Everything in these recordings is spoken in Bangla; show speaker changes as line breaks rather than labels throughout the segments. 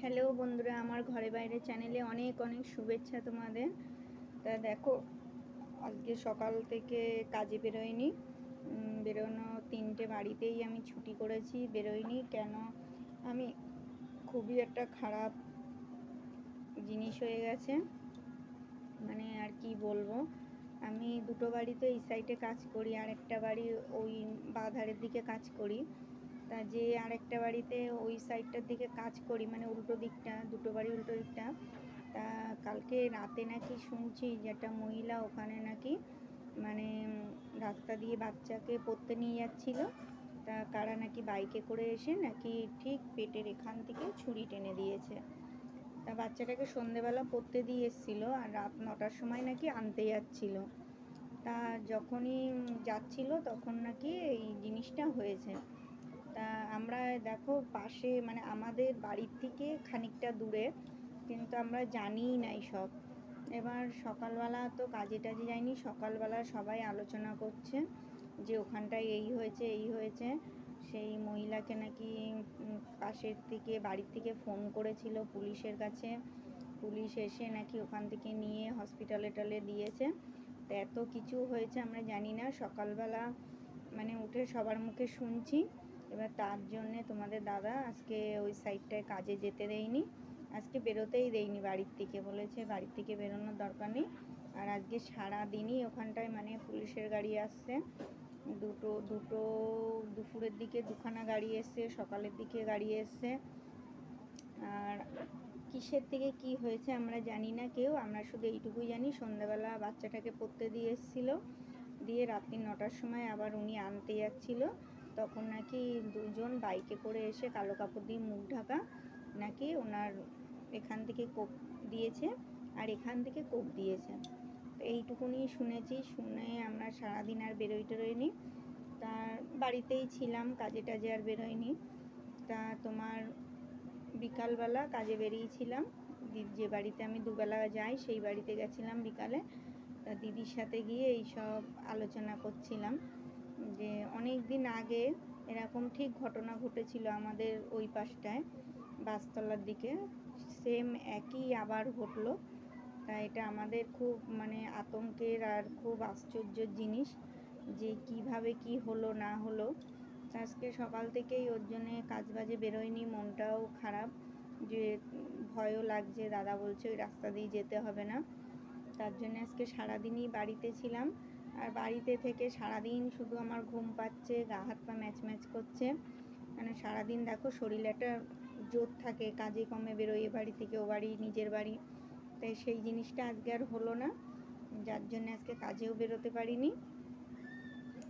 হ্যালো বন্ধুরা, আমার ঘরে বাইরে চ্যানেলে অনেক অনেক শুভেচ্ছা তোমাদের। তা দেখো, আজকে সকাল থেকে কাজে বেরোয়নি। বেরোনো তিনটে বাড়িতেই আমি ছুটি করেছি, বেরোয়নি। কেন? আমি খুবই একটা খারাপ জিনিস হয়ে গেছে। মানে আর কি বলব, আমি দুটো বাড়িতে এই সাইডে কাজ করি, আর একটা বাড়ি ওই বাধারের দিকে কাজ করি। তা যে আরেকটা বাড়িতে ওই সাইডটার দিকে কাজ করি মানে উল্টো দিকটা, দুটো বাড়ি উল্টো দিকটা। তা কালকে রাতে নাকি শুনছি যে একটা মহিলা ওখানে নাকি মানে রাস্তা দিয়ে বাচ্চাকে পড়তে নিয়ে যাচ্ছিল। তা কারা নাকি বাইকে করে এসে নাকি ঠিক পেটের এখান থেকে ছুরি টেনে দিয়েছে। তা বাচ্চাটাকে সন্ধেবেলা পড়তে দিয়ে এসেছিল আর রাত নটার সময় নাকি আনতে যাচ্ছিল। তা যখনই যাচ্ছিল তখন নাকি এই জিনিসটা হয়েছে। তা আমরা দেখো পাশে মানে আমাদের বাড়ির থেকে খানিকটা দূরে, কিন্তু আমরা জানিই নাই সব। এবার সকালবেলা তো কাজে টাজে যাইনি, সকালবেলা সবাই আলোচনা করছে যে ওখানটায় এই হয়েছে এই হয়েছে। সেই মহিলাকে নাকি পাশের থেকে, বাড়ির থেকে ফোন করেছিল পুলিশের কাছে। পুলিশ এসে নাকি ওখান থেকে নিয়ে হসপিটালে টালে দিয়েছে। তো এত কিছু হয়েছে আমরা জানি না। সকালবেলা মানে উঠে সবার মুখে শুনছি। এবার তার জন্যে তোমাদের দাদা আজকে ওই সাইডটায় কাজে যেতে দেয়নি। আজকে বেরোতেই দেয়নি বাড়ির থেকে, বলেছে বাড়ির থেকে বেরোনোর দরকার নেই। আর আজকে সারা দিনই ওখানটায় মানে পুলিশের গাড়ি আসছে। দুটো দুটো দুপুরের দিকে দুখানা গাড়ি এসছে, সকালের দিকে গাড়ি এসছে। আর কিসের থেকে কি হয়েছে আমরা জানি না কেউ, আমরা শুধু এইটুকুই জানি, সন্ধ্যাবেলা বাচ্চাটাকে পড়তে দিয়ে এসেছিল। দিয়ে রাত্রি নটার সময় আবার উনি আনতে যাচ্ছিল। তখন নাকি দুজন বাইকে করে এসে কালো কাপড় দিয়ে মুখ ঢাকা নাকি ওনার এখান থেকে কোপ দিয়েছে আর এখান থেকে কোপ দিয়েছে। এইটুকুনি শুনেছি, শুনে আমরা সারাদিন আর বেরোই টেরোইনি তার বাড়িতেই ছিলাম, কাজে টাজে আর বেরোয়নি তা তোমার বিকালবেলা কাজে বেরিয়েছিলাম যে বাড়িতে আমি দুবেলা যাই, সেই বাড়িতে গেছিলাম বিকালে। তা দিদির সাথে গিয়ে এইসব আলোচনা করছিলাম। যে অনেক দিন আগে এরকম ঠিক ঘটনা ঘটেছিল আমাদের ওই পাশটায়, বাসতলার দিকে। সেম একই আবার ঘটলো। তা এটা আমাদের খুব মানে আতঙ্কের আর খুব আশ্চর্যের জিনিস যে কীভাবে কি হলো, না হলো। আজকে সকাল থেকেই ওর জন্যে কাজ বাজে বেরোয়নি, মনটাও খারাপ। যে ভয়ও লাগছে, দাদা বলছে ওই রাস্তা দিয়ে যেতে হবে না। তার জন্য আজকে সারাদিনই বাড়িতে ছিলাম। আর বাড়িতে থেকে সারাদিন শুধু আমার ঘুম পাচ্ছে, গা হাত পা ম্যাচ ম্যাচ করছে। মানে সারাদিন দেখো শরীরে একটা জোর থাকে কাজে কমে বেরোয়, এ বাড়ি থেকে ও বাড়ি, নিজের বাড়ি। তাই সেই জিনিসটা আজকে আর হলো না। যার জন্য আজকে কাজেও বেরোতে পারিনি।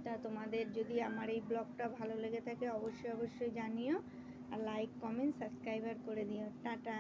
তা তোমাদের যদি আমার এই ব্লগটা ভালো লেগে থাকে, অবশ্যই অবশ্যই জানিও। আর লাইক কমেন্ট সাবস্ক্রাইবার করে দিও। টাটা।